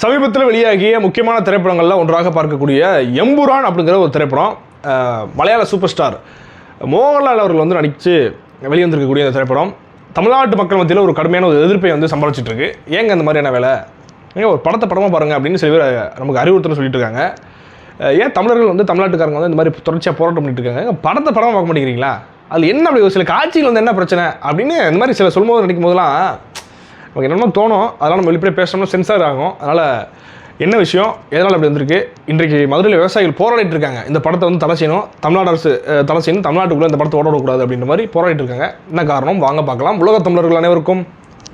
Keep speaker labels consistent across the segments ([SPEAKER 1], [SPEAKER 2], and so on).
[SPEAKER 1] சமீபத்தில் வெளியாகிய முக்கியமான திரைப்படங்களில் ஒன்றாக பார்க்கக்கூடிய எம்புரான் அப்படிங்கிற ஒரு திரைப்படம் மலையாள சூப்பர் ஸ்டார் மோகன்லால் அவர்கள் வந்து நடித்து வெளிவந்திருக்கக்கூடிய அந்த திரைப்படம். தமிழ்நாட்டு மக்கள் மத்தியில் ஒரு கடுமையான ஒரு எதிர்ப்பை வந்து சம்பாதிச்சிட்ருக்கு. ஏங்க அந்த மாதிரியான வேலை? ஏங்க ஒரு படத்தை படமாக பாருங்கள் அப்படின்னு சில பேர் நமக்கு அறிவுறுத்தல் சொல்லிட்டு இருக்காங்க ஏன் தமிழர்கள் வந்து தமிழ்நாட்டுக்காரங்க வந்து இந்த மாதிரி தொடர்ச்சியாக போராட்டம் பண்ணிட்டு இருக்காங்க? படத்தை படமாக பார்க்க மாட்டேங்கிறீங்களா? அது என்ன அப்படி ஒரு சில காட்சிகள் வந்து என்ன பிரச்சனை அப்படின்னு இந்த மாதிரி சில சொல்லும்போது நினைக்கும் போதெல்லாம் நமக்கு என்னமோ தோணும். அதெல்லாம் நம்ம வெளிப்படையாக பேசணும்னா சென்சார் ஆகும். அதனால் என்ன விஷயம் எதனால் அப்படி வந்திருக்கு? இன்றைக்கு மதுரையில் விவசாயிகள் போராடிட்டு இருக்காங்க. இந்த படத்தை வந்து தடை செய்யணும். தமிழ்நாடு அரசு தடை செய்யணும். தமிழ்நாட்டுக்குள்ளே இந்த படத்தை ஓட விடக்கூடாது அப்படின்ற மாதிரி போராடிட்டு இருக்காங்க. என்ன காரணம்? வாங்க பார்க்கலாம். உலக தமிழர்கள் அனைவருக்கும்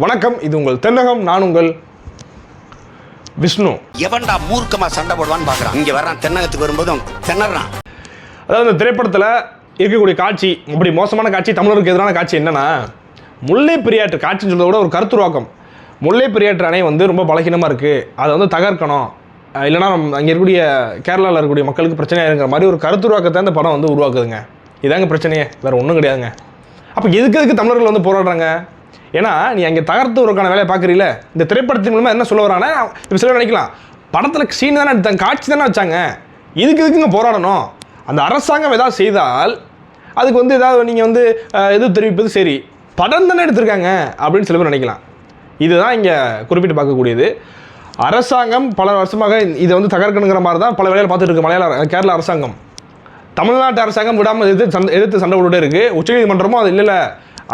[SPEAKER 1] வணக்கம். இது உங்கள் தென்னகம். நான் உங்கள் விஷ்ணு.
[SPEAKER 2] எவன்டா மூர்க்கமா சண்டை போடுவான்னு பாக்குறான். இங்க வர்றான். தென்னகத்துக்கு வரும்போது திணறான்.
[SPEAKER 1] அதாவது இந்த திரைப்படத்தில் இருக்கக்கூடிய காட்சி அப்படி மோசமான காட்சி தமிழருக்கு எதிரான காட்சி என்னன்னா முல்லை பெரியாற்று காட்சின்னு சொல்றதை விட ஒரு கருத்துருவாக்கம். முல்லை பெரியாற்று அணை வந்து ரொம்ப பலகீனமாக இருக்குது அதை வந்து தகர்க்கணும். இல்லைனா இல்லைன்னா நம்ம அங்கே இருக்கக்கூடிய கேரளாவில் இருக்கக்கூடிய மக்களுக்கு பிரச்சனையாக இருக்கிற மாதிரி ஒரு கருத்துருவாக்கத்தை அந்த படம் வந்து உருவாக்குதுங்க. இதாங்க பிரச்சனையே. வேறு ஒன்றும் கிடையாதுங்க. அப்போ எதுக்கு எதுக்கு தமிழர்கள் வந்து போராடுறாங்க? ஏன்னா நீ அங்கே தகர்த்து வரக்கான வேலையை பார்க்குறீல இந்த திரைப்படத்தின் மூலமாக என்ன சொல்ல வரானா இப்போ சிலர் நினைக்கலாம் படத்தில் சீன் தானே எடுத்தாங்க காட்சி தானே வச்சாங்க. இதுக்கு இதுக்குங்க போராடணும்? அந்த அரசாங்கம் ஏதாவது செய்தால் அதுக்கு வந்து ஏதாவது நீங்கள் வந்து எது தெரிவிப்பது சரி. படம் தானே எடுத்திருக்காங்க அப்படின்னு சில பேர் நினைக்கலாம். இதுதான் இங்கே குறிப்பிட்டு பார்க்கக்கூடியது. அரசாங்கம் பல வருஷமாக இதை வந்து தகர்க்கணுங்கிற மாதிரி தான் பல வேலையில் பார்த்துட்டு இருக்கு. மலையாள கேரள அரசாங்கம். தமிழ்நாட்டு அரசாங்கம் விடாமல் எதிர்த்து சண்டை எதிர்த்து சண்டை போட்டுட்டே இருக்குது உச்சநீதிமன்றமும் அது இல்லை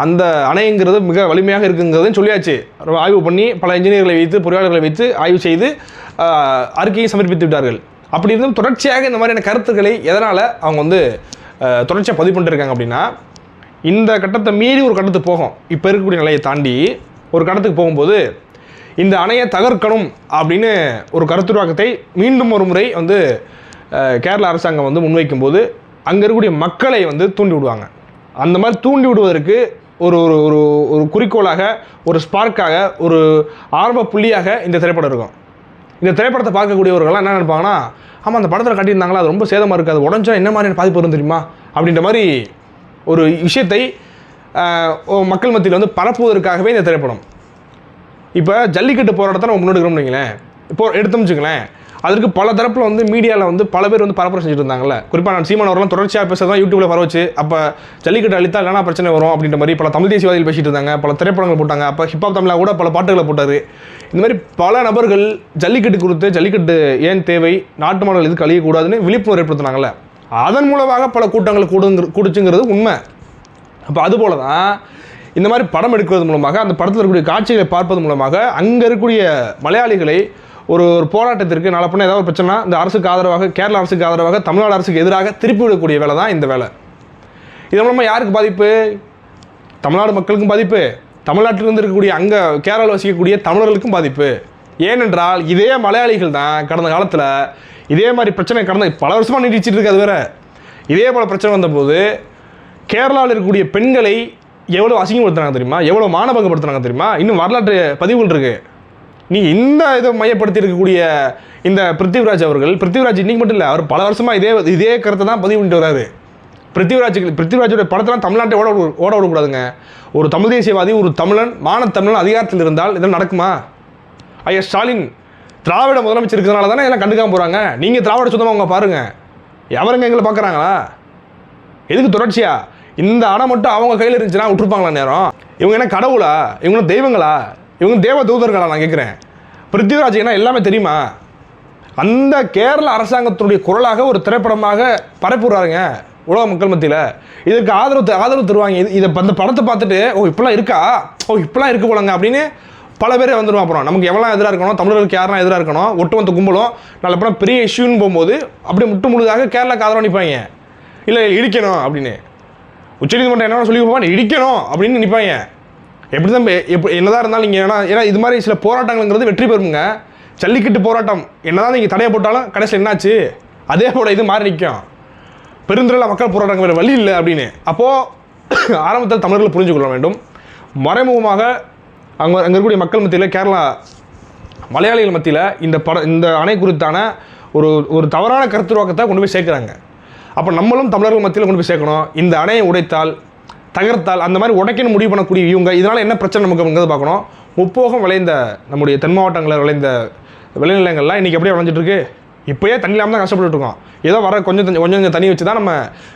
[SPEAKER 1] அந்த அணைங்கிறது மிக வலிமையாக இருக்குங்கிறதுன்னு சொல்லியாச்சு. ஆய்வு பண்ணி பல இன்ஜினியர்களை வைத்து பொறியாளர்களை வைத்து ஆய்வு செய்து அறிக்கையை சமர்ப்பித்து விட்டார்கள். அப்படி இருந்தும் தொடர்ச்சியாக இந்த மாதிரியான கருத்துக்களை எதனால் அவங்க வந்து தொடர்ச்சியாக பதிவு பண்ணிருக்காங்க அப்படின்னா இந்த கட்டத்தை மீறி ஒரு கட்டத்துக்கு போகும். இப்போ இருக்கக்கூடிய நிலையை தாண்டி ஒரு கட்டத்துக்கு போகும்போது இந்த அணையை தகர்க்கணும் அப்படின்னு ஒரு கருத்துருவாக்கத்தை மீண்டும் ஒரு முறை வந்து கேரள அரசாங்கம் வந்து முன்வைக்கும் போது அங்கே இருக்கக்கூடிய மக்களை வந்து தூண்டி விடுவாங்க. அந்த மாதிரி தூண்டி விடுவதற்கு ஒரு ஒரு ஒரு ஒரு குறிக்கோளாக ஒரு ஸ்பார்க்காக ஒரு ஆரம்ப புள்ளியாக இந்த திரைப்படம் இருக்கும். இந்த திரைப்படத்தை பார்க்கக்கூடியவர்கள்லாம் என்ன நினைப்பாங்கன்னா ஆமாம் அந்த படத்தில் கட்டியிருந்தாங்களா? அது ரொம்ப சேதமாக இருக்குது அது உடஞ்சா என்ன மாதிரியான பாதிப்பு வரும் தெரியுமா? அப்படின்ற மாதிரி ஒரு விஷயத்தை ஓ- மக்கள் மத்தியில் வந்து பரப்புவதற்காகவே இந்த திரைப்படம். இப்போ ஜல்லிக்கட்டு போராட்டத்தை நம்ம முன்னெடுக்கிறோம்னு வைங்களேன். இப்போ எடுத்தோம்னு வச்சுங்களேன் அதற்கு பல தரப்பில் வந்து மீடியாவில் வந்து பல பேர் வந்து பரப்புரை செஞ்சுட்டு இருந்தாங்கல்ல. குறிப்பாக நான் சீமான் அவரெல்லாம் தொடர்ச்சியாக பேசுறதா யூடியூப்ல பரவச்சு அப்போ ஜல்லிக்கட்டு அழித்தா இல்லைனா பிரச்சனை வரும் அப்படின்ற மாதிரி பல தமிழ் தேசியவாதிகள் பேசிட்டு இருந்தாங்க பல திரைப்படங்கள் போட்டாங்க அப்போ ஹிப்ஹாப் தமிழாக கூட பல பாட்டுகளை போட்டார். இந்த மாதிரி பல நபர்கள் ஜல்லிக்கட்டு கொடுத்து ஜல்லிக்கட்டு ஏன் தேவை நாட்டு மாடல் எதுக்கு அழியக்கூடாதுன்னு விழிப்புணர்வு ஏற்படுத்தினாங்கல்ல. அதன் மூலமாக பல கூட்டங்கள் கூடுங்க கூடுச்சுங்கிறது உண்மை. அப்போ அதுபோல தான் இந்த மாதிரி படம் எடுக்கிறது மூலமாக அந்த படத்தில் இருக்கக்கூடிய காட்சிகளை பார்ப்பது மூலமாக அங்கே இருக்கக்கூடிய மலையாளிகளை ஒரு ஒரு போராட்டத்திற்கு நாளை பண்ண ஏதாவது ஒரு பிரச்சனை இந்த அரசுக்கு ஆதரவாக கேரள அரசுக்கு ஆதரவாக தமிழ்நாடு அரசுக்கு எதிராக திருப்பி விடக்கூடிய வேலை தான் இந்த வேலை. இதன் மூலமாக யாருக்கு பாதிப்பு? தமிழ்நாடு மக்களுக்கும் பாதிப்பு. தமிழ்நாட்டிலிருந்து இருக்கக்கூடிய அங்கே கேரளாவில் வசிக்கக்கூடிய தமிழர்களுக்கும் பாதிப்பு. ஏனென்றால் இதே மலையாளிகள் தான் கடந்த காலத்தில் இதே மாதிரி பிரச்சனை கடந்த பல வருஷமாக நீடிச்சிட்டு இருக்கு அது வேற. இதே போல் பிரச்சனை வந்தபோது கேரளாவில் இருக்கக்கூடிய பெண்களை எவ்வளோ அசிங்கப்படுத்துனாங்க தெரியுமா? எவ்வளோ மானபங்கப்படுத்துறாங்க தெரியுமா? இன்னும் வரலாற்று பதிவுகள் இருக்கு. நீ இந்த இதை மையப்படுத்தி இருக்கக்கூடிய இந்த பிருத்திவிராஜ் அவர்கள் பிருத்திவிராஜ் இன்னைக்கு மட்டும் இல்லை அவர் பல வருஷமாக இதே இதே கருத்தை தான் பதிவு பண்ணிட்டு வராரு. பிருத்திவிராஜுக்கு பிருத்திவிராஜோட படத்தெல்லாம் தமிழ்நாட்டை ஓட ஓட விடக்கூடாதுங்க. ஒரு தமிழ் தேசியவாதி ஒரு தமிழன் மான தமிழன் அதிகாரத்தில் இருந்தால் இதெல்லாம் நடக்குமா? ஐயா ஸ்டாலின் திராவிட முதலமைச்சர் இருக்கிறதுனால தானே எல்லாம் கண்டுக்காம போகிறாங்க நீங்கள் திராவிட சொந்தமாக அவங்க பாருங்க. எவருங்க எங்களை பார்க்குறாங்களா? எதுக்கு தொடர்ச்சியா? இந்த அணை மட்டும் அவங்க கையில் இருந்துச்சுன்னா விட்டுருப்பாங்களா நேரம்? இவங்க என்ன கடவுளா? இவங்களும் தெய்வங்களா? இவங்க தேவ தூதர்களா? நான் கேட்குறேன். பிருத்திவிராஜ் என்ன எல்லாமே தெரியுமா? அந்த கேரள அரசாங்கத்தினுடைய குரலாக ஒரு திரைப்படமாக பரப்புறாருங்க உலக மக்கள் மத்தியில். இதுக்கு ஆதரவு ஆதரவு தருவாங்க. இது இதை அந்த படத்தை பார்த்துட்டு ஓ இப்படிலாம் இருக்கா? ஓ இப்படிலாம் இருக்கு போலங்க அப்படின்னு பல பேர் வந்துடும் அப்புறம். நமக்கு எவ்வளோ எதிராக இருக்கணும் தமிழர்களுக்கு யாரெல்லாம் எதிராக இருக்கணும் ஒட்டுமொத்த கும்பலும் நல்ல படம் பெரிய இஷ்யூன்னு போகும்போது அப்படியே முட்டு முழுதாக கேரளாக்கு ஆதரவு நிற்பாங்க இல்லை இடிக்கணும் அப்படின்னு. உச்சநீதிமன்றம் என்ன சொல்லி போவான் இடிக்கணும் அப்படின்னு நிற்பாங்க எப்படி தான் எப்படி என்னதான் இருந்தாலும் நீங்கள் ஏன்னா ஏன்னா இது மாதிரி சில போராட்டங்கள்ங்கிறது வெற்றி பெறுங்க. ஜல்லிக்கட்டு போராட்டம் என்னதான் நீங்கள் தடையை போட்டாலும் கடைசியில் என்னாச்சு? அதே போல் இது மாறி நிற்கும் பெருந்திரள மக்கள் போராட்டங்கள் வேறு வழி இல்லை அப்படின்னு. அப்போது ஆரம்பத்தில் தமிழர்கள் புரிஞ்சு கொள்ள வேண்டும். மறைமுகமாக அங்கே அங்கே இருக்கக்கூடிய மக்கள் மத்தியில் கேரளா மலையாளிகள் மத்தியில் இந்த பட இந்த அணை குறித்தான ஒரு ஒரு தவறான கருத்துருவாக்கத்தை கொண்டு போய் சேர்க்குறாங்க. அப்போ நம்மளும் தமிழர்கள் மத்தியில் கொண்டு போய் சேர்க்கணும். இந்த அணையை உடைத்தால் தகர்த்தால் அந்த மாதிரி உடைக்கணும் முடிவு பண்ணக்கூடிய இவங்க இதனால் என்ன பிரச்சனை நமக்கு பார்க்கணும். முப்போகம் விளைந்த நம்முடைய தென் மாவட்டங்களில் விளைந்த விளைநிலங்கள்லாம் இன்றைக்கி எப்படி விளைஞ்சிட்ருக்கு இப்போயே தண்ணி இல்லாமல் தான் கஷ்டப்பட்டுட்டு இருக்கோம் ஏதோ வர கொஞ்சம் தண்ணி கொஞ்சம் கொஞ்சம் தண்ணி வச்சு தான் நம்ம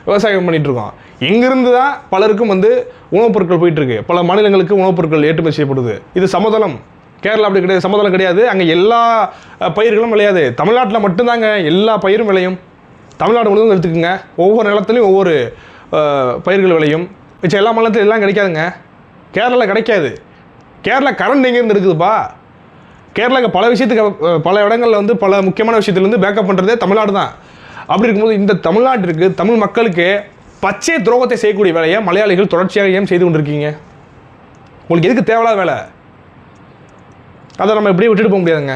[SPEAKER 1] விவசாயம் பண்ணிகிட்டு இருக்கோம் இங்கிருந்து தான் பலருக்கும் வந்து உணவுப் பொருட்கள் போயிட்டுருக்கு பல மாநிலங்களுக்கு உணவுப் பொருட்கள் ஏற்றுமதி செய்யப்படுது. இது சமதளம். கேரளா அப்படி கிடையாது சமதளம் கிடையாது. அங்கே எல்லா பயிர்களும் விளையாது. தமிழ்நாட்டில் மட்டும்தாங்க எல்லா பயிரும் விளையும். தமிழ்நாடு முழுவதும் எடுத்துக்கோங்க. ஒவ்வொரு நிலத்துலையும் ஒவ்வொரு பயிர்கள் விளையும். மிச்சம் எல்லா மாநிலத்திலும் எல்லாம் கிடைக்காதுங்க. கேரளாவில் கிடைக்காது. கேரளா கரண்ட் எங்கேருந்து இருக்குதுப்பா? கேரளாவுக்கு பல விஷயத்துக்கு பல இடங்களில் வந்து பல முக்கியமான விஷயத்துலேருந்து பேக்கப் பண்ணுறதே தமிழ்நாடு தான். அப்படி இருக்கும்போது இந்த தமிழ்நாட்டிற்கு தமிழ் மக்களுக்கு பச்சை துரோகத்தை செய்யக்கூடிய வேலையை மலையாளிகள் தொடர்ச்சியாக ஏன் செய்து கொண்டிருக்கீங்க? உங்களுக்கு எதுக்கு தேவையில்லாத வேலை? அதை நம்ம எப்படியும் விட்டுட்டு போக முடியாதுங்க.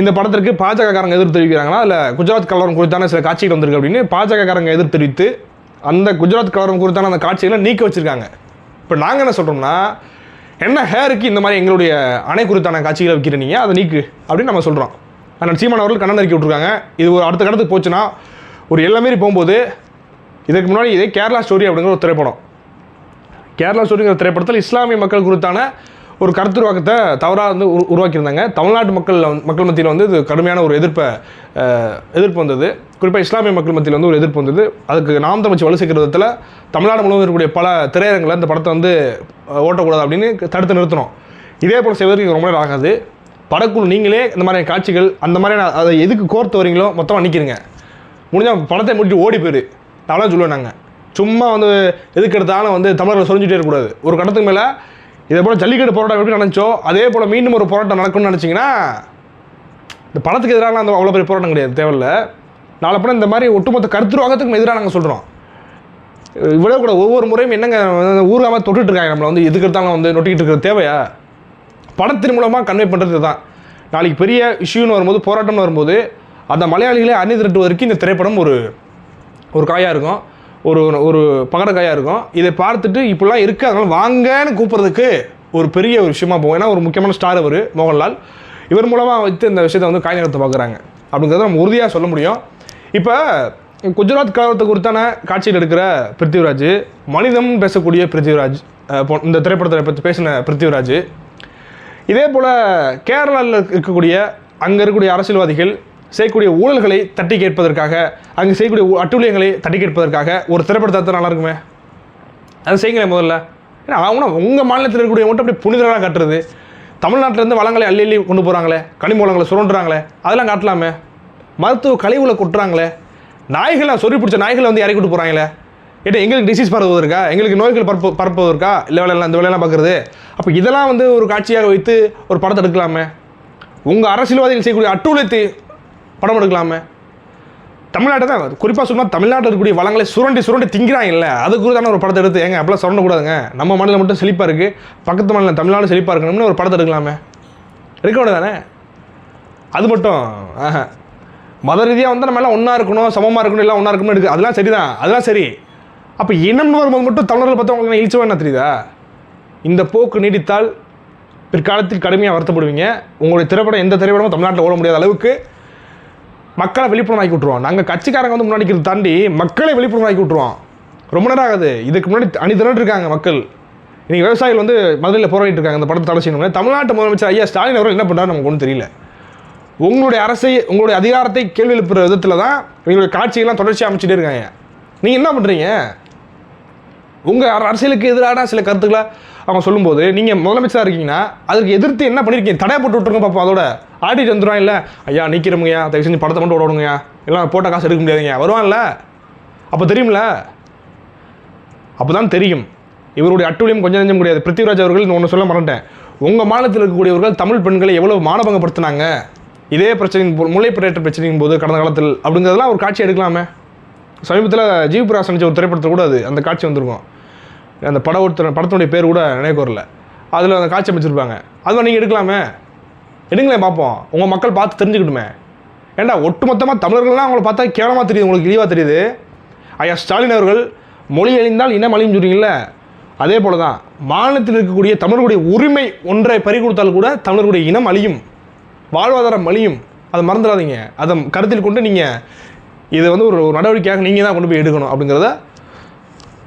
[SPEAKER 1] இந்த படத்திற்கு பாஜகக்காரங்க எதிர்ப்பு தெரிவிக்கிறாங்களா? இல்லை குஜராத் கலவரம் குறித்தான சில காட்சிகள் வந்திருக்கு அப்படின்னு பாஜகக்காரங்க எதிர்ப்பு தெரிவித்து அந்த குஜராத் கலவரம் குறித்தான அந்த காட்சிகளை நீக்க வச்சுருக்காங்க. இப்போ நாங்கள் என்ன சொல்கிறோம்னா என்ன ஹேருக்கு இந்த மாதிரி எங்களுடைய அணை குறித்தான காட்சிகளை வைக்கிற நீங்கள் அதை நீக்கு. அப்படின்னு நம்ம சொல்கிறோம் ஆனால் சீமான் அவர்கள் கண்ணன் இறக்கி விட்டுருக்காங்க. இது ஒரு அடுத்த கடத்துக்கு போச்சுன்னா ஒரு எல்லை மாரி போகும்போது இதுக்கு முன்னாடி இதே கேரளா ஸ்டோரி அப்படிங்கிற ஒரு திரைப்படம். கேரளா ஸ்டோரிங்கிற திரைப்படத்தில் இஸ்லாமிய மக்கள் குறித்தான ஒரு கருத்துருவாக்கத்தை தவறாக வந்து உருவாக்கியிருந்தாங்க. தமிழ்நாட்டு மக்கள் மக்கள் மத்தியில் வந்து இது கடுமையான ஒரு எதிர்ப்பை எதிர்ப்பு வந்தது. குறிப்பாக இஸ்லாமிய மக்கள் மத்தியில் வந்து ஒரு எதிர்ப்பு வந்தது. அதுக்கு நாம் தமிழ்ச்சி வலு சேர்க்கிற விதத்தில் தமிழ்நாடு முழுவதும் இருக்கக்கூடிய பல திரையரங்கில் இந்த படத்தை வந்து ஓட்டக்கூடாது அப்படின்னு தடுத்து நிறுத்தணும் இதே போல் செய்வதற்கு ரொம்ப நேரம் ஆகாது. படக்குழு நீங்களே இந்த மாதிரியான காட்சிகள் அந்த மாதிரியான அதை எதுக்கு கோர்த்து வரீங்களோ மொத்தமாக நிற்கிறீங்க முடிஞ்சால் படத்தை முடிச்சு ஓடி போயிரு. நான் சொல்லுவேன் நாங்கள் சும்மா வந்து எதுக்கு எடுத்தாலும் வந்து தமிழர்கள் சொல்லிச்சுட்டே இருக்கக்கூடாது. ஒரு கட்டத்துக்கு மேலே இதே போல் ஜல்லிக்கட்டு போராட்டம் எப்படி நினச்சோ அதே போல் மீண்டும் ஒரு போராட்டம் நடக்கும்னு நினச்சிங்கன்னா இந்த பணத்துக்கு எதிரான அந்த அவ்வளோ பெரிய போராட்டம் கிடையாது தேவையில்ல. நாளை படம் இந்த மாதிரி ஒட்டுமொத்த கருத்துருவாகத்துக்கும் எதிராக நாங்கள் சொல்கிறோம் இவ்வளோ கூட ஒவ்வொரு முறையும் என்னங்க ஊராமல் தொட்டுட்ருக்காங்க நம்மளை வந்து எதுக்கு எடுத்தாலும் வந்து நொட்டிக்கிட்டு இருக்கிற தேவையா? படத்தின் மூலமாக கன்வே பண்ணுறது தான் நாளைக்கு பெரிய இஷ்யூன்னு வரும்போது போராட்டம்னு வரும்போது அந்த மலையாளிகளே அணி திரட்டுவதற்கு இந்த திரைப்படம் ஒரு ஒரு காயாக இருக்கும். ஒரு ஒரு பகடக்காயாக இருக்கும். இதை பார்த்துட்டு இப்படிலாம் இருக்குது அதனால் வாங்கன்னு கூப்பிட்றதுக்கு ஒரு பெரிய ஒரு விஷயமா போகும். ஏன்னா ஒரு முக்கியமான ஸ்டார் அவர் மோகன்லால். இவர் மூலமாக வைத்து இந்த விஷயத்தை வந்து காய் நகர்த்த பார்க்குறாங்க. அப்படிங்கிறத நம்ம உறுதியாக சொல்ல முடியும். இப்போ குஜராத் கலவரத்தை குறித்தான காட்சியில் எடுக்கிற பிருத்திவிராஜ் மனிதம் பேசக்கூடிய பிருத்திவிராஜ் போ- இந்த திரைப்படத்தை பற்றி பேசின பிருத்திவிராஜ். இதே போல் கேரளாவில் இருக்கக்கூடிய அங்கே இருக்கக்கூடிய அரசியல்வாதிகள் செய்யக்கூடிய ஊழல்களை தட்டி கேட்பதற்காக அங்கே செய்யக்கூடிய அட்டுழியங்களை அட்டூழியங்களை தட்டி கேட்பதற்காக ஒரு திரைப்படத்தை நல்லா இருக்குமே அதை செய்யுங்களேன் முதல்ல. ஏன்னா அவங்க உங்கள் மாநிலத்தில் இருக்கக்கூடிய மட்டும் அப்படி புனிதராக காட்டுறது? தமிழ்நாட்டிலேருந்து வளங்களை அள்ளி அள்ளி கொண்டு போகிறாங்களே கனிமூலங்களை சுரண்டுறாங்களே அதெல்லாம் காட்டலாமே? மருத்துவ கழிவுகளை கொட்டுறாங்களே? நாய்களை சொறி பிடிச்ச நாய்களை வந்து இறக்கி விட்டு போகிறாங்களே ஏன்னா எங்களுக்கு டிசீஸ் பரவுவதற்கா எங்களுக்கு நோய்கள் பரப்பு பரப்புவதற்கா இல்லை வேலையெல்லாம் இந்த வேலையெல்லாம் பார்க்குறது? அப்போ இதெல்லாம் வந்து ஒரு காட்சியாக வைத்து ஒரு படத்தை எடுக்கலாமே? உங்கள் அரசியல்வாதிகள் செய்யக்கூடிய அட்டூழியத்தை படம் எடுக்கலாமே தமிழ்நாட்டை தான் குறிப்பாக சொன்னால் தமிழ்நாட்டில் இருக்கக்கூடிய வளங்களை சுரண்டி சுரண்டி திங்கிறாங்க இல்லை. அதுக்கு தானே ஒரு படத்தை எடுத்து ஏங்க அப்படிலாம் சுரண்டக்கூடாதுங்க நம்ம மாநிலம் மட்டும் செழிப்பாக இருக்குது பக்கத்து மாநிலம் தமிழ்நாடு செழிப்பாக இருக்கணும்னு ஒரு படத்தை எடுக்கலாமே. இருக்க தானே அது மட்டும். ஆஹா. மத ரீதியாக வந்து நம்ம எல்லாம் ஒன்றா இருக்கணும் சமமாக இருக்கணும் எல்லாம் ஒன்றா இருக்கணும் இருக்கு. அதெல்லாம் சரி தான் அதெல்லாம் சரி. அப்போ இனம்னு வரும்போது மட்டும் தமிழர்கள் பார்த்தா உங்களுக்கு இழிச்சவா என்ன தெரியுதா? இந்த போக்கு நீடித்தால் பிற்காலத்தில் கடுமையாக வருத்தப்படுவீங்க. உங்களுடைய திரைப்படம் எந்த திரைப்படமும் தமிழ்நாட்டில் ஓட முடியாத அளவுக்கு மக்களை விழிப்புணர்வாக்கி விட்ருவோம் நாங்கள் கட்சிக்காரங்க வந்து முன்னாடி தாண்டி மக்களை விழிப்புணர்வாக்கி விட்ருவோம் ரொம்ப நேரம் ஆகுது. இதுக்கு முன்னாடி அணி திரண்டு இருக்காங்க மக்கள். இன்றைக்கி விவசாயிகள் வந்து மதுரையில் போராடிட்டு இருக்காங்க. இந்த படத்தை தடை செய்யணும் தமிழ்நாட்டு முதலமைச்சர் ஐயா ஸ்டாலின் அவர்கள் என்ன பண்ணுறாரு நமக்கு ஒன்றும் தெரியல. உங்களுடைய அரசை உங்களுடைய அதிகாரத்தை கேள்வி எழுப்புற விதத்தில் தான் எங்களுடைய காட்சிகள்லாம் தொடர்ச்சியாக அமைச்சிட்டே இருக்காங்க. நீங்கள் என்ன பண்ணுறீங்க உங்கள் அரசியலுக்கு எதிரான சில கருத்துக்களை அவங்க சொல்லும்போது நீங்கள் முதலமைச்சராக இருக்கீங்கன்னா அதுக்கு எதிர்த்து என்ன பண்ணியிருக்கீங்க தடையை போட்டு விட்டுருங்க பார்ப்போம் அதோட. ஆடிட்டு வந்துடுவான் இல்லை? ஐயா நிற்கிறோமுங்கய்யா தயவு செஞ்சு படத்தை மட்டும் விடுங்கய்யா எல்லாம் போட்ட காசு எடுக்க முடியாதுங்க வருவான்ல? அப்போ தெரியும்ல? அப்போ தான் தெரியும். இவருடைய அட்டூழியம் கொஞ்சம் நெஞ்சம் கிடையாது. பிருத்திவிராஜ் அவர்கள் ஒன்று சொல்ல மறந்துட்டேன். உங்கள் மாநிலத்தில் இருக்கக்கூடியவர்கள் தமிழ் பெண்களை எவ்வளோ மானபங்கப்படுத்தினாங்க? இதே பிரச்சனையின் போ- முல்லை பிரேட்ட பிரச்சனையின் போது கடந்த காலத்தில் அப்படிங்கிறதெல்லாம் ஒரு காட்சி எடுக்கலாமே? சமீபத்தில் ஜீவ் பிரகாஷ் ஒரு திரைப்படத்தில் கூட அது அந்த காட்சி வந்திருக்கும். அந்த படம் ஒருத்தர் படத்தினுடைய பேர் கூட நினைக்கூரில் வரல அதில் அந்த காட்சி அமைச்சிருப்பாங்க. அதுவும் நீங்கள் எடுக்கலாமே? எடுங்களேன் பார்ப்போம் உங்கள் மக்கள் பார்த்து தெரிஞ்சுக்கிட்டுமே. ஏண்டா ஒட்டுமொத்தமாக தமிழர்கள்லாம் அவங்கள பார்த்தா கேவலமாக தெரியுது உங்களுக்கு இழிவாக தெரியுது? ஐயா ஸ்டாலின் அவர்கள் மொழி அழிந்தால் இனம் அழியும் சொல்கிறீங்கள அதே போல தான் மாநிலத்தில் இருக்கக்கூடிய தமிழர்களுடைய உரிமை ஒன்றை பறி கொடுத்தால் கூட தமிழர்களுடைய இனம் அழியும். வாழ்வாதாரம் அழியும். அதை மறந்துடாதீங்க. அதை கருத்தில் கொண்டு நீங்கள் இதை வந்து ஒரு நடவடிக்கையாக நீங்கள் தான் கொண்டு போய் எடுக்கணும் அப்படிங்கிறத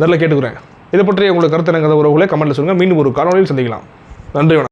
[SPEAKER 1] நல்ல கேட்டுக்கிறேன். இதை பற்றி உங்களுக்கு கருத்து என்னங்கிறத உறவுகளே கமெண்ட்டில் சொல்லுங்கள் மீண்டும் ஒரு காணொலியில் சந்திக்கலாம். நன்றி வணக்கம்.